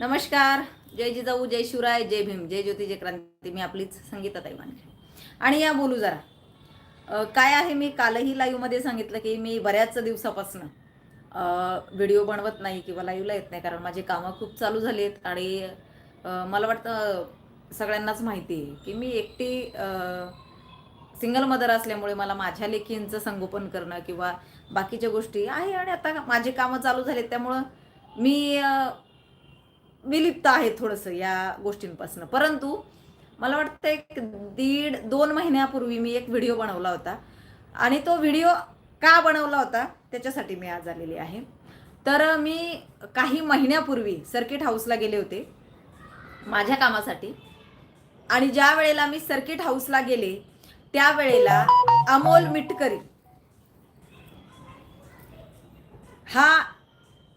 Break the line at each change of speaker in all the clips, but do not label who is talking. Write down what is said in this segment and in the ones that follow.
नमस्कार. जय जिजाऊ जय शिवराय जय भीम जय ज्योती जय क्रांती. मी आपलीच संगीताताई मानली आणि या बोलू जरा. काय आहे मी कालही लाईव्हमध्ये सांगितलं की मी बऱ्याच दिवसापासून व्हिडिओ बनवत नाही किंवा लाईव्हला येत नाही कारण माझी कामं खूप चालू झाली आहेत आणि मला वाटतं सगळ्यांनाच माहिती आहे की मी एकटी सिंगल मदर असल्यामुळे मला माझ्या लेखींचं संगोपन करणं किंवा बाकीच्या गोष्टी आहे आणि आता माझे कामं चालू झालेत त्यामुळं मी विलिप्त आहे थोडंसं या गोष्टींपासून. परंतु मला वाटतं एक दीड दोन महिन्यापूर्वी मी एक व्हिडिओ बनवला होता. आणि तो व्हिडिओ का बनवला होता? त्याच्यासाठी मी आज आलेली आहे. तर मी काही महिन्यापूर्वी सर्किट हाऊसला गेले होते माझ्या कामासाठी. आणि ज्या वेळेला मी सर्किट हाऊसला गेले त्यावेळेला अमोल मिटकरी हा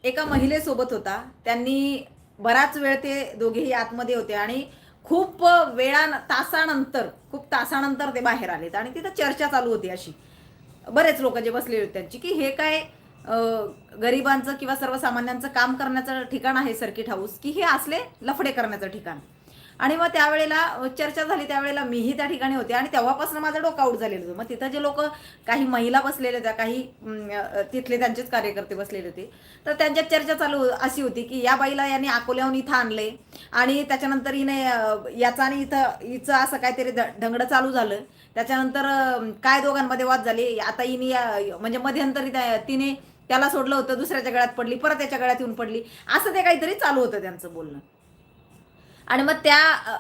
एका महिलेसोबत होता. त्यांनी बराच वेळ ते दोघेही आतमध्ये होते आणि खूप वेळा तासानंतर खूप तासानंतर ते बाहेर आलेत आणि तिथं चर्चा चालू होती अशी. बरेच लोक जे बसले होते त्यांची की हे काय गरिबांचं किंवा सर्वसामान्यांचं काम करण्याचं ठिकाण आहे सर्किट हाऊस की हे असले लफडे करण्याचं ठिकाण. आणि मग त्यावेळेला चर्चा झाली त्यावेळेला मीही त्या ठिकाणी होते आणि तेव्हापासून माझं डोकं आउट झालेलं होतं. मग तिथं जे लोक काही महिला बसलेले होत्या काही तिथले त्यांचेच कार्यकर्ते बसलेले होते. तर त्यांच्यात चर्चा चालू हो, अशी होती की या बाईला यांनी अकोल्याहून इथं आणले आणि त्याच्यानंतर हिने याचा आणि इथं हिचं असं काहीतरी ढंगडं चालू झालं. त्याच्यानंतर काय दोघांमध्ये वाद झाले आता हिने म्हणजे मध्यंतरी तिने त्याला सोडलं होतं दुसऱ्याच्या गळ्यात पडली परत त्याच्या गळ्यात येऊन पडली. असं ते काहीतरी चालू होतं त्यांचं बोलणं. आणि मग त्या त्यावेळेला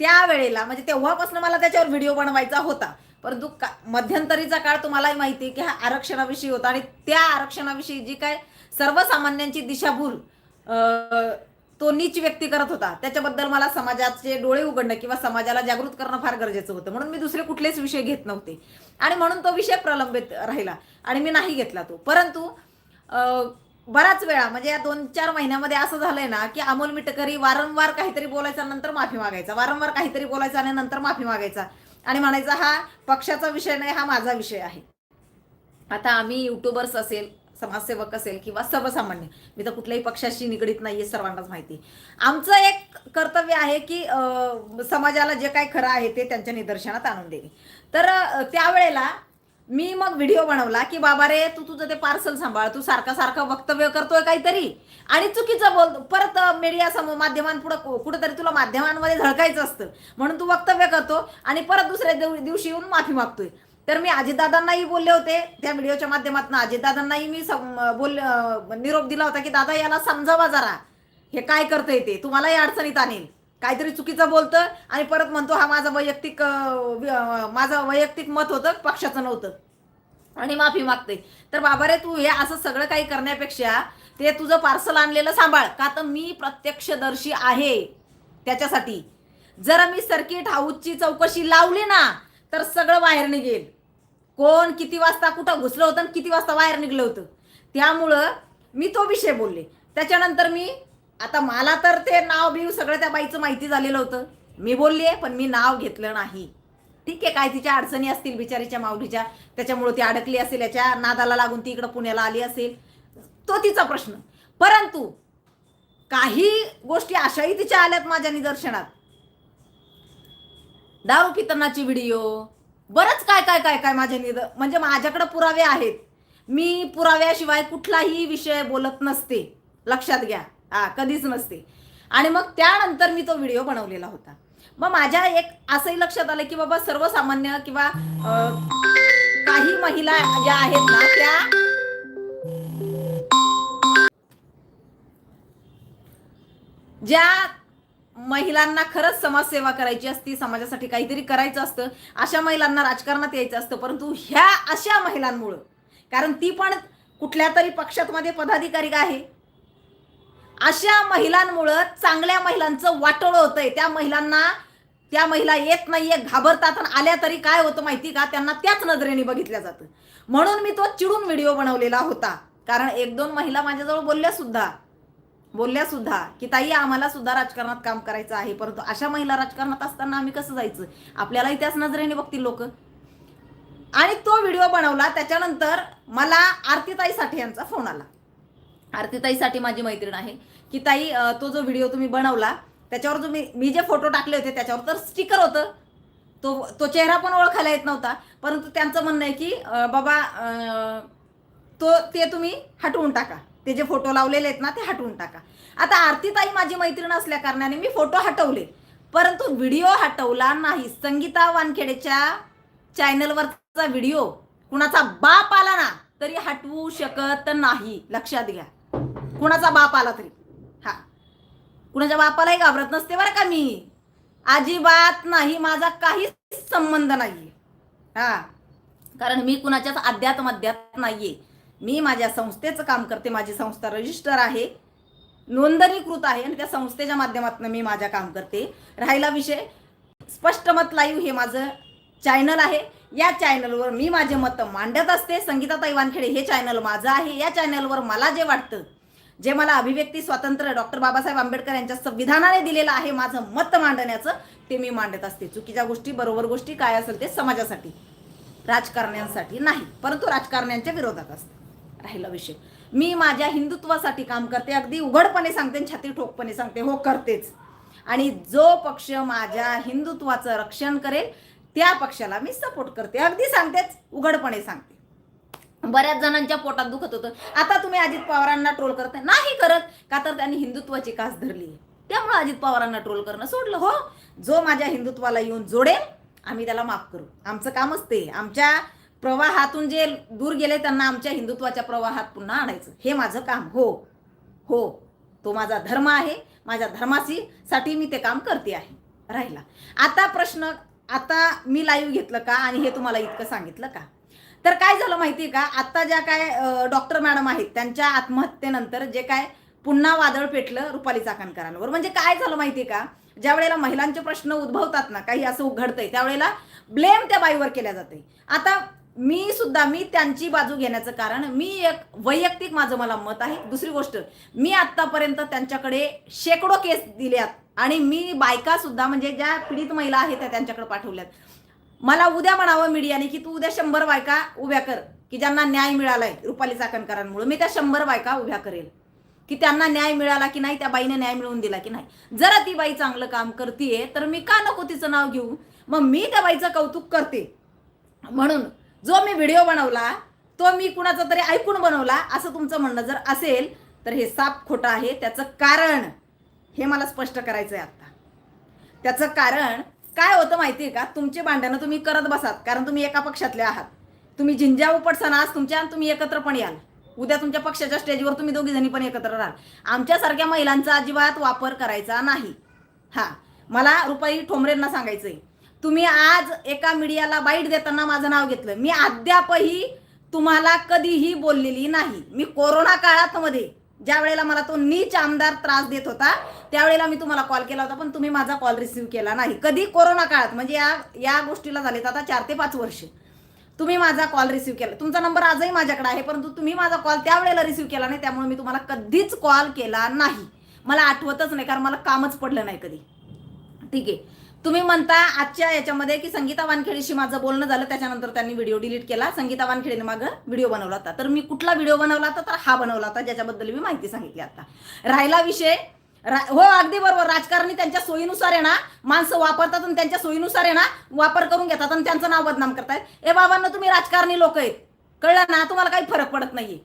त्या वेळेला म्हणजे तेव्हापासून मला त्याच्यावर व्हिडिओ बनवायचा होता. परंतु का मध्यंतरीचा काळ तुम्हालाही माहिती आहे की हा आरक्षणाविषयी होता आणि त्या आरक्षणाविषयी जी काय सर्वसामान्यांची दिशाभूल तो नीच व्यक्ती करत होता. त्याच्याबद्दल मला समाजाचे डोळे उघडणं किंवा समाजाला जागृत करणं फार गरजेचं होतं. म्हणून मी दुसरे कुठलेच विषय घेत नव्हते. आणि म्हणून तो विषय प्रलंबित राहिला आणि मी नाही घेतला तो. परंतु बराच वेळा म्हणजे या दोन चार महिन्यामध्ये असं झालंय ना की अमोल मिटकरी वारंवार काहीतरी बोलायचा नंतर माफी मागायचा. वारंवार काहीतरी बोलायचा आणि नंतर माफी मागायचा. आणि म्हणायचा हा पक्षाचा विषय नाही हा माझा विषय आहे. आता आम्ही युट्यूबर्स असेल समाजसेवक असेल किंवा सर्वसामान्य मी तर कुठल्याही पक्षाशी निगडीत नाहीये सर्वांनाच माहिती. आमचं एक कर्तव्य आहे की समाजाला जे काय खरं आहे ते त्यांच्या निदर्शनात आणून देणे. तर त्यावेळेला मी मग व्हिडिओ बनवला की बाबा रे तू तुझं ते पार्सल सांभाळ. तू सारखं सारखं वक्तव्य करतोय काहीतरी. आणि चुकीचं बोल परत मीडिया समोर माध्यमांपुढं कुठेतरी तुला माध्यमांमध्ये झळकायचं असतं. म्हणून तू वक्तव्य करतो आणि परत दुसऱ्या दिवशी येऊन माफी मागतोय. तर मी अजितदादांनाही बोलले होते. त्या व्हिडिओच्या माध्यमातून अजितदादांनाही मी सम- बोल निरोप दिला होता की दादा याला समजावा जरा. हे काय करतंय ते? तुम्हालाही अडचणीत आणेल. काहीतरी चुकीचं बोलतं आणि परत म्हणतो हा माझा वैयक्तिक माझं वैयक्तिक मत होतं पक्षाचं नव्हतं. आणि माफी मागते. तर बाबा रे तू हे असं सगळं काही करण्यापेक्षा ते तुझं पार्सल आणलेलं सांभाळ. का तर मी प्रत्यक्षदर्शी आहे त्याच्यासाठी. जर मी सर्किट हाऊसची चौकशी लावली ना तर सगळं बाहेर निघेल. कोण किती वाजता कुठं घुसलं होतं आणि किती वाजता बाहेर निघलं होतं. त्यामुळं मी तो विषय बोलले. त्याच्यानंतर मी आता मला तर ते नाव बिव सगळं त्या बाईचं माहिती झालेलं होतं. मी बोलली आहे पण मी नाव घेतलं नाही. ठीक आहे काय तिच्या अडचणी असतील बिचारीच्या माऊलीच्या त्याच्यामुळे ती अडकली असेल याच्या नादाला लागून ती इकडं पुण्याला आली असेल. तो तिचा प्रश्न. परंतु काही गोष्टी अशाही तिच्या आल्यात माझ्या निदर्शनात. दारू पितानाची व्हिडिओ. बरंच काय काय काय काय माझ्या निद म्हणजे माझ्याकडे पुरावे आहेत. मी पुराव्याशिवाय कुठलाही विषय बोलत नसते. लक्षात घ्या. हा कधीच नसते. आणि मग त्यानंतर मी तो व्हिडिओ बनवलेला होता. मग माझ्या एक असंही लक्षात आलं की बाबा सर्वसामान्य किंवा काही महिला ज्या आहेत ना त्या ज्या महिलांना खरंच समाजसेवा करायची असती समाजासाठी काहीतरी करायचं असतं अशा महिलांना राजकारणात यायचं असतं परंतु ह्या अशा महिलांमुळं कारण ती पण कुठल्या तरी पक्षात मध्ये पदाधिकारी आहे. अशा महिलांमुळं चांगल्या महिलांचं वाटोळं होतंय. त्या महिलांना त्या महिला येत नाहीये घाबरतात आणि आल्या तरी काय होतं माहिती का? त्यांना त्याच नजरेने बघितल्या जातं. म्हणून मी तो चिडून व्हिडिओ बनवलेला होता. कारण एक दोन महिला माझ्याजवळ बोलल्या सुद्धा बोलल्या सुद्धा की ताई आम्हाला सुद्धा राजकारणात काम करायचं आहे. परंतु अशा महिला राजकारणात असताना आम्ही कसं जायचं? आपल्यालाही त्याच नजरेने बघतील लोक. आणि तो व्हिडिओ बनवला. त्याच्यानंतर मला आरतीताई साठे यांचा फोन आला. आरतीताईसाठी माझी मैत्रीण आहे. की ताई तो जो व्हिडिओ तुम्ही बनवला त्याच्यावर तुम्ही मी जे फोटो टाकले होते त्याच्यावर तर स्टिकर होतं. तो तो चेहरा पण ओळखायला येत नव्हता. परंतु त्यांचं म्हणणं आहे की बाबा तो ते तुम्ही हटवून टाका. ते जे फोटो लावलेले आहेत ना ते हटवून टाका. आता आरतीताई माझी मैत्रीण असल्या कारणाने मी फोटो हटवले. परंतु व्हिडिओ हटवला नाही. संगीता वानखेडेच्या चॅनलवरचा व्हिडिओ कुणाचा बाप आला ना तरी हटवू शकत नाही. लक्षात घ्या. कुणाचा बाप आला तरी. हा. कुणाच्या बापालाही घाबरत नसते बरं का मी. अजिबात नाही माझा काहीच संबंध नाहीये. हा. कारण मी कुणाच्याच अध्यात मध्यात नाहीये. मी माझ्या संस्थेचं काम करते माझी संस्था रजिस्टर आहे. नोंदणीकृत आहे आणि त्या संस्थेच्या माध्यमातून मी माझ्या काम करते. राहिला विषय. स्पष्ट मत लाईव्ह हे माझं चॅनल आहे. या चॅनलवर मी माझे मत मांडत असते. संगीताताई वानखेडे हे चॅनल माझं आहे. या चॅनलवर मला जे वाटतं जे मला अभिव्यक्ती स्वातंत्र्य डॉक्टर बाबासाहेब आंबेडकर यांच्या संविधानाने दिलेलं आहे माझं मत मांडण्याचं ते मी मांडत असते. चुकीच्या गोष्टी बरोबर गोष्टी काय असेल ते समाजासाठी राजकारण्यांसाठी नाही परंतु राजकारण्यांच्या विरोधात असते. राहिला विषय. मी माझ्या हिंदुत्वासाठी काम करते अगदी उघडपणे सांगते आणि छाती ठोकपणे सांगते हो करतेच. आणि जो पक्ष माझ्या हिंदुत्वाचं रक्षण करेल त्या पक्षाला मी सपोर्ट करते. अगदी सांगतेच उघडपणे सांगते. बऱ्याच जणांच्या पोटात दुखत होतं. आता तुम्ही अजित पवारांना ट्रोल करताय. नाही करत. का तर त्यांनी हिंदुत्वाची कास धरली. आहे त्यामुळे अजित पवारांना ट्रोल करणं सोडलं हो. जो माझ्या हिंदुत्वाला येऊन जोडेल आम्ही त्याला माफ करू. आमचं कामच ते. आमच्या प्रवाहातून जे दूर गेले त्यांना आमच्या हिंदुत्वाच्या प्रवाहात पुन्हा आणायचं. हे माझं काम हो. हो. तो माझा धर्म आहे. माझ्या धर्माशी साठी मी ते काम करते आहे. राहिला. आता प्रश्न आता मी लाईव्ह घेतलं का? आणि हे तुम्हाला इतकं सांगितलं का? तर काय झालं माहितीये का? आत्ता ज्या काय डॉक्टर मॅडम आहेत त्यांच्या आत्महत्येनंतर जे काय पुन्हा वादळ पेटलं रुपाली चाकणकरांवर. म्हणजे काय झालं माहितीये का? ज्या वेळेला महिलांचे प्रश्न उद्भवतात ना काही असं उघडतंय त्यावेळेला ब्लेम त्या बाईवर केल्या जाते आता मी सुद्धा मी त्यांची बाजू घेण्याचं कारण मी एक वैयक्तिक माझं मला मत आहे. दुसरी गोष्ट मी आत्तापर्यंत त्यांच्याकडे शेकडो केस दिल्यात आणि मी बायका सुद्धा म्हणजे ज्या पीडित महिला आहेत त्या त्यांच्याकडे पाठवल्यात. मला उद्या म्हणावं मीडियाने की तू उद्या शंभर बायका उभ्या कर की ज्यांना न्याय मिळालाय रुपाली चाकणकरांमुळे मी त्या शंभर बायका उभ्या करेल की त्यांना न्याय मिळाला की नाही त्या बाईने न्याय मिळवून दिला की नाही. जर ती बाई चांगलं काम करते तर मी का नको तिचं नाव घेऊ? मग मी त्या बाईचं कौतुक करते. म्हणून जो मी व्हिडिओ बनवला तो मी कुणाचा तरी ऐकून बनवला असं तुमचं म्हणणं जर असेल तर हे साप खोटं आहे. त्याचं कारण हे मला स्पष्ट करायचं आहे आता त्याचं कारण काय होतं माहिती आहे का? तुमचे भांडणं तुम्ही करत बसात कारण तुम्ही एका पक्षातले आहात. तुम्ही झिंजा उपटसाना आज तुमच्या आणि तुम्ही एकत्र पण याल. उद्या तुमच्या पक्षाच्या स्टेजवर तुम्ही दोघी जणी पण एकत्र राहाल. आमच्यासारख्या महिलांचा अजिबात वापर करायचा नाही. हा मला रुपाई ठोंबरेंना सांगायचंय तुम्ही आज एका मीडियाला बाईट देताना माझं नाव घेतलं. मी अद्यापही तुम्हाला कधीही बोललेली नाही. मी कोरोना काळात मध्ये ज्या वेळेला मला तो नीच आमदार त्रास देत होता त्यावेळेला मी तुम्हाला कॉल केला होता पण तुम्ही माझा कॉल रिसीव्ह केला नाही. कधी कोरोना काळात म्हणजे या या गोष्टीला झालेत आता चार ते पाच वर्ष. तुम्ही माझा कॉल रिसीव्ह केला. तुमचा नंबर आजही माझ्याकडे आहे परंतु तुम्ही माझा कॉल त्यावेळेला रिसीव्ह केला नाही त्यामुळे मी तुम्हाला कधीच कॉल केला नाही. मला आठवतच नाही कारण मला कामच पडलं नाही कधी. ठीक आहे. तुम्ही म्हणता आजच्या याच्यामध्ये की संगीता वानखेडेशी माझं बोलणं झालं त्याच्यानंतर त्यांनी व्हिडिओ डिलीट केला. संगीता वानखेडेने मागं व्हिडिओ बनवला होता. तर मी कुठला व्हिडिओ बनवला होता? तर हा बनवला होता ज्याच्याबद्दल मी माहिती सांगितली आता. राहिला विषय. रा- हो अगदी बरोबर. राजकारणी त्यांच्या सोयीनुसार आहे ना माणसं वापरतात आणि त्यांच्या सोयीनुसार आहे ना वापर करून घेतात आणि त्यांचं नाव बदनाम करतायत. ए बाबांना तुम्ही राजकारणी लोक आहेत. कळलं ना? तुम्हाला काही फरक पडत नाहीये.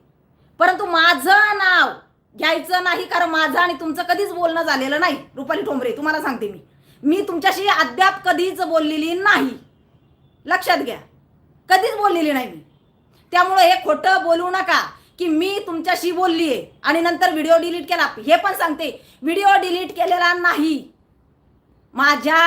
परंतु माझं नाव घ्यायचं नाही कारण माझं आणि तुमचं कधीच बोलणं झालेलं नाही. रुपाली ठोंबरे तुम्हाला सांगते मी. मी तुमच्याशी अद्याप कधीच बोललेली नाही. लक्षात घ्या. कधीच बोललेली नाही मी. त्यामुळे हे खोटं बोलू नका की मी तुमच्याशी बोलली आहे आणि नंतर व्हिडिओ डिलीट केला. हे पण सांगते व्हिडिओ डिलीट केलेला नाही. माझ्या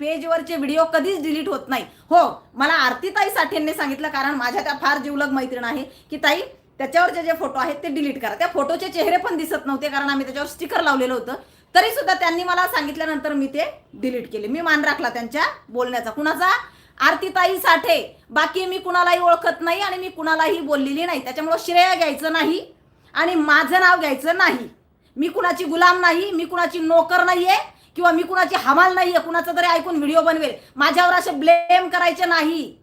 पेजवरचे व्हिडिओ कधीच डिलीट होत नाही. हो मला आरतीताई साठेंनी सांगितलं कारण माझ्या त्या फार जीवलग मैत्रीण आहे की ताई त्याच्यावरचे जे फोटो आहेत ते डिलीट करा. त्या फोटोचे चेहरे पण दिसत नव्हते कारण आम्ही त्याच्यावर स्टिकर लावलेलं होतं. तरी सुद्धा त्यांनी मला सांगितल्यानंतर मी ते डिलीट केले. मी मान राखला त्यांच्या बोलण्याचा. कुणाचा? आरतीताई साठे. बाकी मी कुणालाही ओळखत नाही आणि मी कुणालाही बोललेली नाही. त्याच्यामुळं श्रेय घ्यायचं नाही आणि माझं नाव घ्यायचं नाही. मी कुणाची गुलाम नाही मी कुणाची नोकर नाही आहे किंवा मी कुणाची हमाल आहे कुणाचं तरी ऐकून व्हिडिओ बनवेल. माझ्यावर असे ब्लेम करायचे नाही.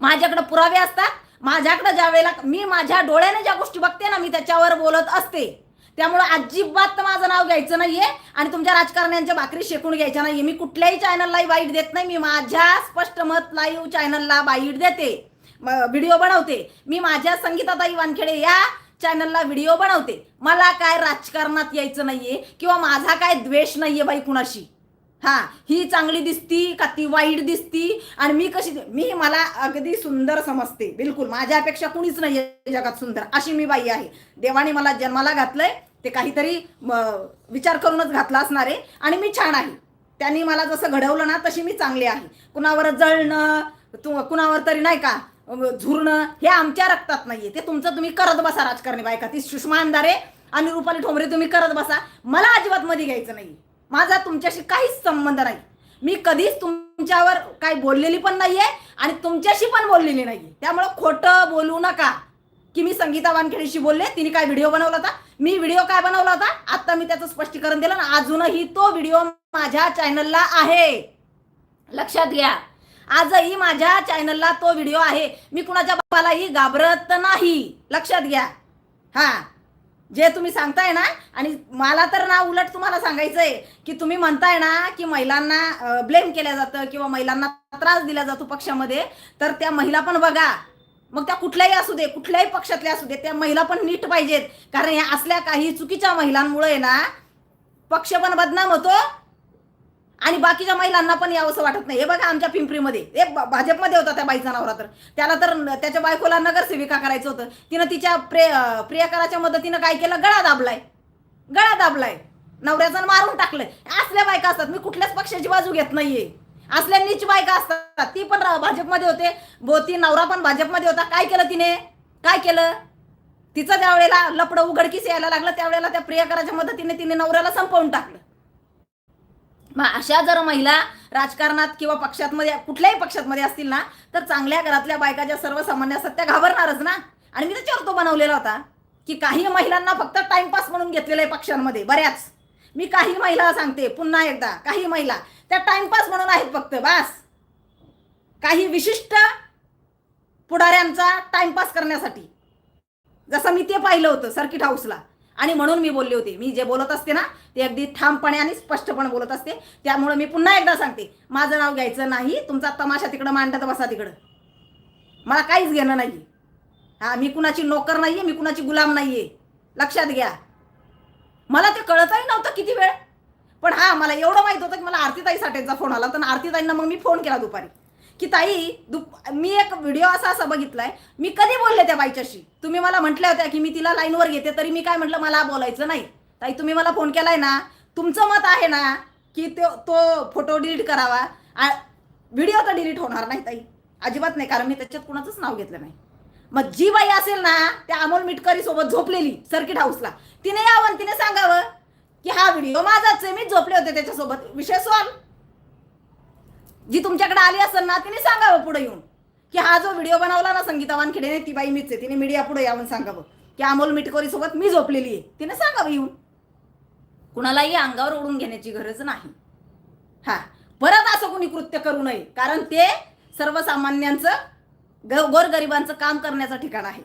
माझ्याकडे पुरावे असतात. माझ्याकडे ज्या वेळेला मी माझ्या डोळ्याने ज्या गोष्टी बघते ना मी त्याच्यावर बोलत असते. त्यामुळं अजिबात माझं नाव घ्यायचं नाहीये आणि तुमच्या राजकारण्यांच्या भाकरी शेकून घ्यायच्या नाहीये. मी कुठल्याही चॅनलला बाईट देत नाही. मी माझ्या स्पष्ट मत लाईव्ह चॅनलला बाईट देते. व्हिडिओ बनवते. मी माझ्या संगीताताई वानखेडे या चॅनलला व्हिडिओ बनवते. मला काय राजकारणात यायचं नाहीये किंवा माझा काय द्वेष नाहीये बाई कुणाशी? हा ही चांगली दिसती का ती वाईट दिसती? आणि मी कशी मी मला अगदी सुंदर समजते. बिलकुल माझ्यापेक्षा कुणीच नाही जगात सुंदर. अशी मी बाई आहे. देवाने मला जन्माला घातलंय. ते काहीतरी विचार करूनच घातला असणार आहे. आणि मी छान आहे. त्यांनी मला जसं घडवलं ना तशी मी चांगली आहे. कुणावर जळणं तु कुणावर तरी नाही का झुरणं हे आमच्या रक्तात नाहीये. ते तुमचं तुम्ही करत बसा राजकारणी बायका. ती सुषमा अंधारे आणि रुपाली ठोंबरे तुम्ही करत बसा. मला अजिबात मध्ये घ्यायचं नाही माझा तुमच्याशी काहीच संबंध नाही. मी कधीच तुमच्यावर काही बोललेली पण नाहीये आणि तुमच्याशी पण बोललेली नाहीये. त्यामुळं खोटं बोलू नका. की मी संगीता वानखेडेशी बोलले तिने काय व्हिडिओ बनवला होता? मी व्हिडिओ काय बनवला होता? आता मी त्याचं स्पष्टीकरण दिलं ना अजूनही तो व्हिडिओ माझ्या चॅनलला आहे. लक्षात घ्या. आजही माझ्या चॅनलला तो व्हिडिओ आहे. मी कुणाच्या बाबालाही घाबरत नाही. लक्षात घ्या. हा. जे तुम्ही सांगताय ना आणि मला तर ना उलट तुम्हाला सांगायचंय की तुम्ही म्हणताय ना की महिलांना ब्लेम केलं जातं किंवा महिलांना त्रास दिला जातो पक्षामध्ये तर त्या महिला पण बघा. मग त्या कुठल्याही असू दे कुठल्याही पक्षातल्या असू दे त्या महिला पण नीट पाहिजेत. कारण या असल्या काही चुकीच्या महिलांमुळे ना पक्ष पण बदनाम होतो आणि बाकीच्या महिलांना पण यावंसं वाटत नाही. हे बघा आमच्या पिंपरीमध्ये. हे भाजपमध्ये होता त्या बाईचा नवरा तर. त्याला तर त्याच्या बायकोला नगरसेविका करायचं होतं. तिनं तिच्या प्रे प्रियकराच्या मदतीनं काय केलं? गळा दाबलाय. गळा दाबलाय. नवऱ्याचं मारून टाकलंय. असल्या बायका असतात. मी कुठल्याच पक्षाची बाजू घेत नाहीये. असल्या नीच बायका असतात. ती पण भाजपमध्ये होते. बोती नवरा पण भाजपमध्ये होता. काय केलं तिने? काय केलं? तिचं ज्यावेळेला लपडं उघडकीस यायला लागलं त्यावेळेला त्या प्रियकराच्या मदतीने तिने नवऱ्याला संपवून टाकलं. मग अशा जर महिला राजकारणात किंवा पक्षात मध्ये कुठल्याही पक्षात मध्ये असतील ना तर चांगल्या घरातल्या बायका ज्या सर्वसामान्य असतात त्या घाबरणारच ना. आणि मी त्याच्यावर तो बनवलेला होता की काही महिलांना फक्त टाइमपास म्हणून घेतलेलं आहे पक्षांमध्ये बऱ्याच. मी काही महिला सांगते पुन्हा एकदा काही महिला त्या टाइमपास म्हणून आहेत फक्त बास. काही विशिष्ट पुढाऱ्यांचा टाइमपास करण्यासाठी. जसं मी ते पाहिलं होतं सर्किट हाऊसला आणि म्हणून मी बोलली होती. मी जे बोलत असते ना ते अगदी ठामपणे आणि स्पष्टपणे बोलत असते. त्यामुळे मी पुन्हा एकदा सांगते माझं नाव घ्यायचं नाही तुमचा तमाशा तिकडं मांडत बसा तिकडं. मला काहीच घेणं नाही हा मी कुणाची नोकर नाही आहे मी कुणाची गुलाम नाही आहे लक्षात घ्या. मला ते कळतही नव्हतं किती वेळ. पण हा मला एवढं माहीत होतं की मला आरतीताई साठेचा फोन आला तर आरतीताईंना मग मी फोन केला दुपारी. की ताई दुप मी एक व्हिडिओ असा असा बघितलाय. मी कधी बोलले त्या बाईच्याशी? तुम्ही मला म्हटल्या होत्या की मी तिला लाईनवर घेते तरी मी काय म्हटलं मला बोलायचं नाही. ताई तुम्ही मला फोन केलाय ना तुमचं मत आहे ना की तो तो फोटो डिलीट करावा. व्हिडिओ तर डिलीट होणार नाही ताई. अजिबात नाही कारण मी त्याच्यात कुणाचंच नाव घेतलं नाही. मग जी बाई असेल ना त्या अमोल मिटकरी सोबत झोपलेली सर्किट हाऊसला तिने यावं तिने सांगावं की हा व्हिडिओ माझाच आहे मी झोपले होते त्याच्यासोबत. विषय सॉल्व जी तुमच्याकडे आली असेल ना तिने सांगावं पुढे येऊन. की हा जो व्हिडिओ बनवला ना संगीता वानखेडेने ती बाई मीच आहे तिने मीडिया पुढे यावून सांगावं. की अमोल मिटकोरी सोबत मी झोपलेली आहे तिने सांगावं येऊन. कुणालाही अंगावर ओढून घेण्याची गरज नाही. हा परत असं कोणी कृत्य करू नये कारण ते सर्वसामान्यांचं ग गोरगरिबांचं काम करण्याचं ठिकाण आहे.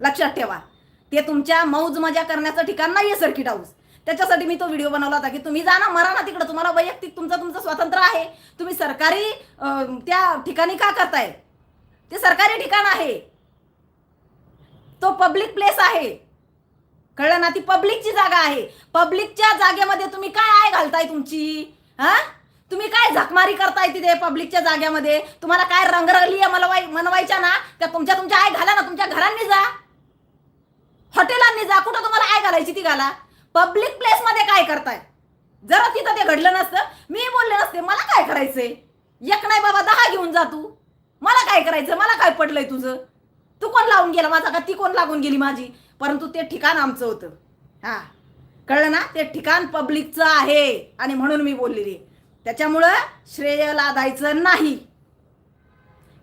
लक्षात ठेवा ते तुमच्या मौज मजा करण्याचं ठिकाण नाही आहे सर्किट हाऊस त्याच्यासाठी मी तो व्हिडिओ बनवला होता की तुम्ही जा ना मरा ना तिकडं. तुम्हाला वैयक्तिक तुमचं तुमचं स्वातंत्र्य आहे. तुम्ही सरकारी त्या ठिकाणी का करताय? ते सरकारी ठिकाण आहे. तो पब्लिक प्लेस आहे. कळलं ना? ती पब्लिकची जागा आहे. पब्लिकच्या जागेमध्ये तुम्ही काय आहे घालताय तुमची? हा? तुम्ही काय झकमारी करताय तिथे पब्लिकच्या जागेमध्ये? तुम्हाला काय रंगरंगली मनवाय मनवायच्या ना? त्या तुमच्या तुमच्या आय घाला ना. तुमच्या घरांनी जा. हॉटेलांनी जा. कुठं तुम्हाला आय घालायची ती घाला? पब्लिक प्लेसमध्ये काय करताय? जरा तिथं ते घडलं नसतं. मी बोलले नसते मला काय करायचंय? एक नाही बाबा दहा घेऊन जा तू. मला काय करायचं मला काय पडलंय तुझं? तू कोण लावून गेला माझा का? ती कोण लागून गेली माझी? परंतु ते ठिकाण आमचं होतं. हा. कळलं ना? ते ठिकाण पब्लिकचं आहे. आणि म्हणून मी बोललेली. त्याच्यामुळं श्रेय लादायचं नाही.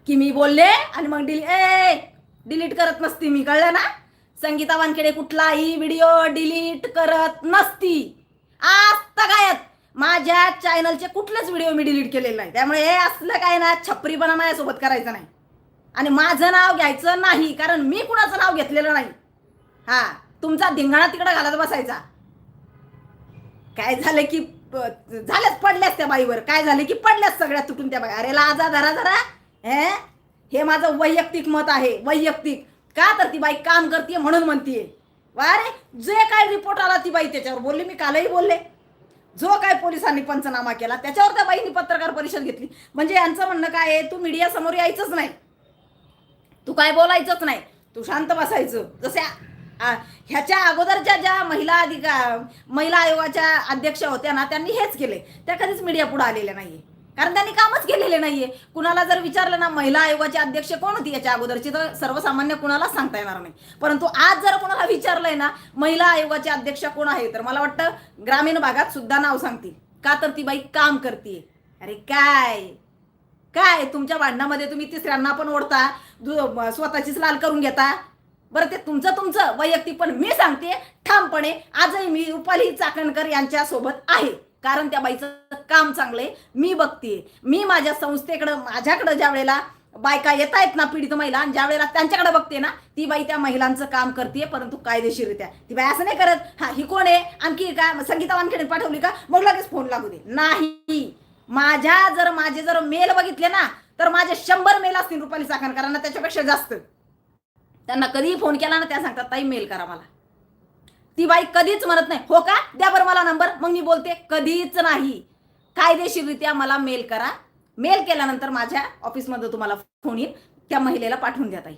की मी बोलले आणि मग डिली ए डिलीट करत नसते मी. कळलं ना? संगीता वानखेडे कुठलाही व्हिडिओ डिलीट करत नसती. आज तगायत माझ्या चॅनलचे कुठलेच व्हिडिओ मी डिलीट केलेले नाही त्यामुळे हे असलं काय ना छपरीपणा माझ्यासोबत करायचं नाही. आणि माझं नाव घ्यायचं नाही कारण मी कुणाचं नाव घेतलेलं नाही. हा तुमचा धिंगाणा तिकडं घालत बसायचा. काय झालं की प- झाल्याच त्या बाईवर. काय झालं की पडल्यास सगळ्या तुटून त्या बाई. अरे लाजा धरा धरा. हे हे माझं वैयक्तिक मत आहे. वैयक्तिक. का तर ती बाई काम करते म्हणून म्हणतीये? वा रे जे काय रिपोर्ट आला ती बाई त्याच्यावर बोलली मी कालही बोलले. जो काय पोलिसांनी पंचनामा केला त्याच्यावर त्या बाईंनी पत्रकार परिषद घेतली. म्हणजे यांचं म्हणणं काय आहे तू मीडिया समोर यायचंच नाही. तू काय बोलायचंच नाही. तू शांत बसायचं. जसे आ- ह्याच्या अगोदरच्या ज्या महिला अधिका महिला आयोगाच्या अध्यक्ष होत्या ना त्यांनी हेच केले. त्या कधीच मीडिया पुढे आलेल्या नाहीये. कारण त्यांनी कामच केलेले नाहीये. कुणाला जर विचारलं ना महिला आयोगाची अध्यक्ष कोण होती याच्या अगोदरची तर सर्वसामान्य कुणालाच सांगता येणार नाही. परंतु आज जर कुणाला विचारलंय ना महिला आयोगाचे अध्यक्ष कोण आहे तर मला वाटतं ग्रामीण भागात सुद्धा नाव सांगतील. का तर ती बाई काम करते अरे काय? काय? तुमच्या भांडणामध्ये तुम्ही तिसऱ्यांना पण ओढता स्वतःचीच लाल करून घेता. बरं ते तुमचं तुमचं वैयक्तिक पण मी सांगते ठामपणे. आजही मी रुपाली चाकणकर यांच्यासोबत आहे. कारण त्या बाईचं काम चांगलंय. मी बघते मी माझ्या संस्थेकडं माझ्याकडं ज्या वेळेला बायका येत आहेत ना पीडित महिला आणि ज्या वेळेला त्यांच्याकडे बघते ना ती बाई त्या महिलांचं काम करते परंतु कायदेशीरित्या ती बाई असं नाही करत. हा ही कोण आहे? आणखी का संगीता वानखेडे पाठवली का? मग लगेच फोन लागू दे. नाही. माझ्या जर माझे जर मेल बघितले ना तर माझे शंभर मेल असतील रुपाली चाकणकरांना त्याच्यापेक्षा जास्त. त्यांना कधीही फोन केला ना त्या सांगतात ताई मेल करा मला. ती बाई कधीच म्हणत नाही. हो का? द्या बरं मला नंबर मग मी बोलते कधीच नाही. कायदेशीररित्या मला मेल करा. मेल केल्यानंतर माझ्या ऑफिसमध्ये तुम्हाला फोन येईल. त्या महिलेला पाठवून द्या ताई.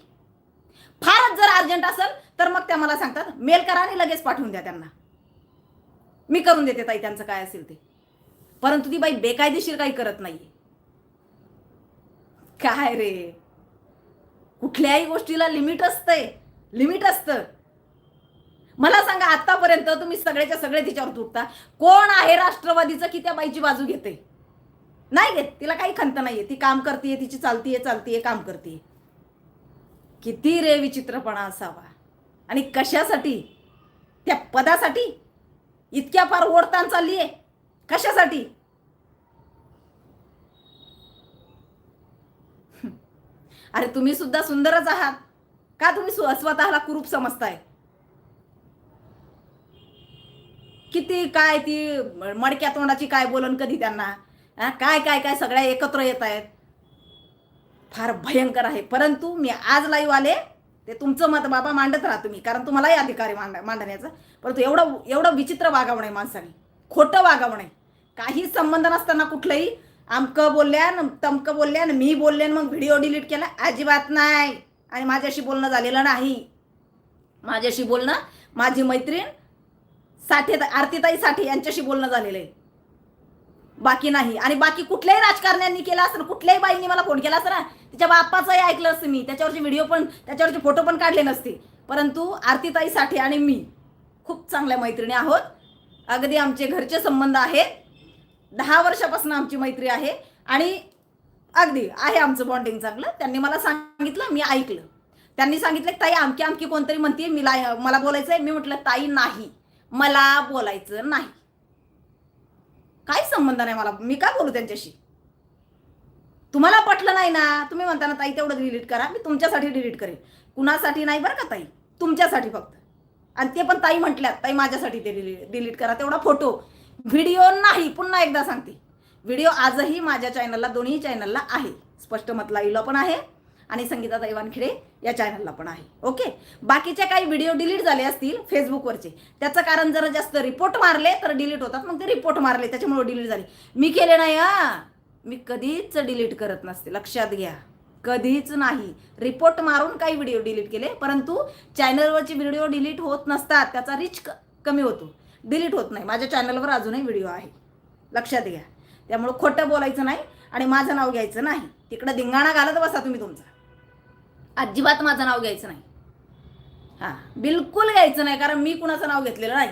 फारच जर अर्जंट असेल तर मग त्या मला सांगतात मेल करा आणि लगेच पाठवून द्या त्यांना. मी करून देते ताई त्यांचं काय असेल ते. परंतु ती बाई बेकायदेशीर काही करत नाहीये. काय रे? कुठल्याही गोष्टीला लिमिट असते लिमिट असतं. मला सांगा आतापर्यंत तुम्ही सगळ्याच्या सगळे तिच्यावर तुटता. कोण आहे राष्ट्रवादीचं की त्या बाईची बाजू घेते? नाही घेत. तिला काही खंत नाहीये. ती काम करते तिची चालतीये चालतीये काम करते किती रे विचित्रपणा असावा. आणि कशासाठी? त्या पदासाठी? इतक्या फार ओढतान चाललीये. कशासाठी? अरे तुम्ही सुद्धा सुंदरच आहात. का तुम्ही स्व- स्वतःला कुरूप समजताय? किती काय ती मडक्या तोंडाची काय बोलन कधी त्यांना? काय काय काय सगळ्या एकत्र येत आहेत? फार भयंकर आहे. परंतु मी आज लाईव्ह आले ते तुमचं मत बाबा मांडत राहा तुम्ही कारण तुम्हालाही अधिकारी मांड मांडण्याचा. परंतु एवढं एवढं विचित्र वागावणं आहे माणसाने. खोटं वागावणं आहे. काही संबंध नसताना कुठलंही आमकं बोलल्या न तमकं बोलल्या न मी बोलले मग व्हिडिओ डिलीट केला अजिबात नाही. आणि माझ्याशी बोलणं झालेलं नाही. माझ्याशी बोलणं माझी मैत्रीण साठे आरतीताई साठे यांच्याशी बोलणं झालेलं आहे. बाकी नाही. आणि बाकी कुठल्याही राजकारण्यांनी केलं असतं कुठल्याही बाईंनी मला फोन केला असता ना तिच्या बाप्पाचंही ऐकलं असतं मी. त्याच्यावरचे व्हिडिओ पण त्याच्यावरचे फोटो पण काढले नसते. परंतु आरतीताई साठे आणि मी खूप चांगल्या मैत्रिणी आहोत. अगदी आमचे घरचे संबंध आहेत. दहा वर्षापासून आमची मैत्री आहे. आणि अगदी आहे आमचं बॉन्डिंग चांगलं. त्यांनी मला सांगितलं मी ऐकलं. त्यांनी सांगितलं ताई आमकी आमकी कोणतरी म्हणते मी मला बोलायचं आहे मी म्हटलं ताई नाही. मला बोलायचं नाही. काही संबंध नाही मला? मी काय बोलू त्यांच्याशी? तुम्हाला पटलं नाही ना? तुम्ही म्हणता ना ताई तेवढं डिलीट करा. मी तुमच्यासाठी डिलीट करेन. कुणासाठी नाही बरं का ताई? तुमच्यासाठी फक्त. आणि ते पण ताई म्हटल्यात ताई माझ्यासाठी ते डिलीट करा. तेवढा फोटो व्हिडिओ नाही पुन्हा एकदा सांगते. व्हिडिओ आजही माझ्या चॅनलला दोन्ही चॅनलला आहे. स्पष्ट मत लाईव्हला पण आहे. आणि संगीता दैवानखिडे या चॅनलला पण आहे. ओके बाकीचे काही व्हिडिओ डिलीट झाले असतील फेसबुकवरचे त्याचं कारण जर जास्त रिपोर्ट मारले तर डिलीट होतात मग ते रिपोर्ट मारले त्याच्यामुळे डिलीट झाले. मी केले नाही हा. मी कधीच डिलीट करत नसते लक्षात घ्या. कधीच नाही. रिपोर्ट मारून काही व्हिडिओ डिलीट केले परंतु चॅनलवरचे व्हिडिओ डिलीट होत नसतात त्याचा रिच कमी होतो. डिलीट होत नाही. माझ्या चॅनलवर अजूनही व्हिडिओ आहे. लक्षात घ्या. त्यामुळं खोटं बोलायचं नाही आणि माझं नाव घ्यायचं नाही. तिकडं धिंगाणा घालत बसा तुम्ही तुमचा. अजिबात माझं नाव घ्यायचं नाही. हां बिलकुल घ्यायचं नाही कारण मी कुणाचं नाव घेतलेलं नाही.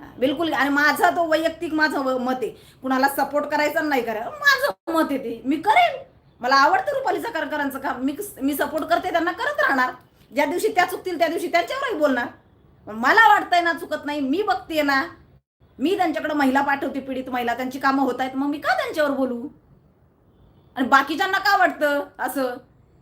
हां, बिलकुल आणि माझा तो वैयक्तिक माझं व- मत आहे. कुणाला सपोर्ट करायचा नाही करा माझं मत आहे ते. मी करेन. मला आवडतं रुपाली करकरांचं काम. मी मी सपोर्ट करते त्यांना करत राहणार. ज्या दिवशी त्या चुकतील त्या दिवशी त्यांच्यावरही बोलणार. मला वाटतंय ना चुकत नाही. मी बघते ना मी त्यांच्याकडे महिला पाठवते पीडित महिला. त्यांची कामं होत आहेत. मग मी का त्यांच्यावर बोलू? आणि बाकीच्यांना का वाटतं असं?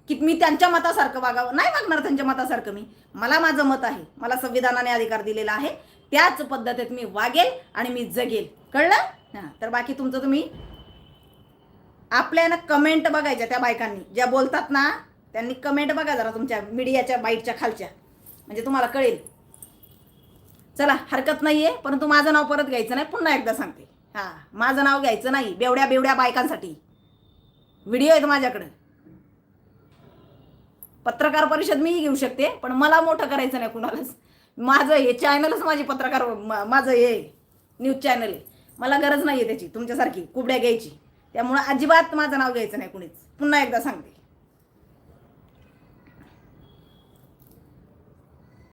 की मी त्यांच्या मतासारखं वागावं. नाही वागणार त्यांच्या मतासारखं मी. मला माझं मत आहे. मला संविधानाने अधिकार दिलेला आहे. त्याच पद्धतीत मी वागेल आणि मी जगेल. कळलं? हां तर बाकी तुमचं तुम्ही आपल्याला कमेंट बघायच्या त्या बायकांनी. ज्या बोलतात ना त्यांनी कमेंट बघा जरा तुमच्या मीडियाच्या बाईटच्या खालच्या. म्हणजे तुम्हाला कळेल. चला हरकत नाहीये परंतु माझं नाव परत घ्यायचं नाही पुन्हा एकदा सांगते. हां माझं नाव घ्यायचं नाही बेवड्या बेवड्या बायकांसाठी. व्हिडिओ आहेत माझ्याकडं. पत्रकार परिषद मीही घेऊ शकते पण मला मोठं करायचं नाही कुणालाच. माझं हे चॅनलच माझी पत्रकार माझं हे न्यूज चॅनल आहे. मला गरज नाही आहे त्याची तुमच्यासारखी कुबड्या घ्यायची. त्यामुळं अजिबात माझं नाव घ्यायचं नाही कुणीच. पुन्हा एकदा सांगते.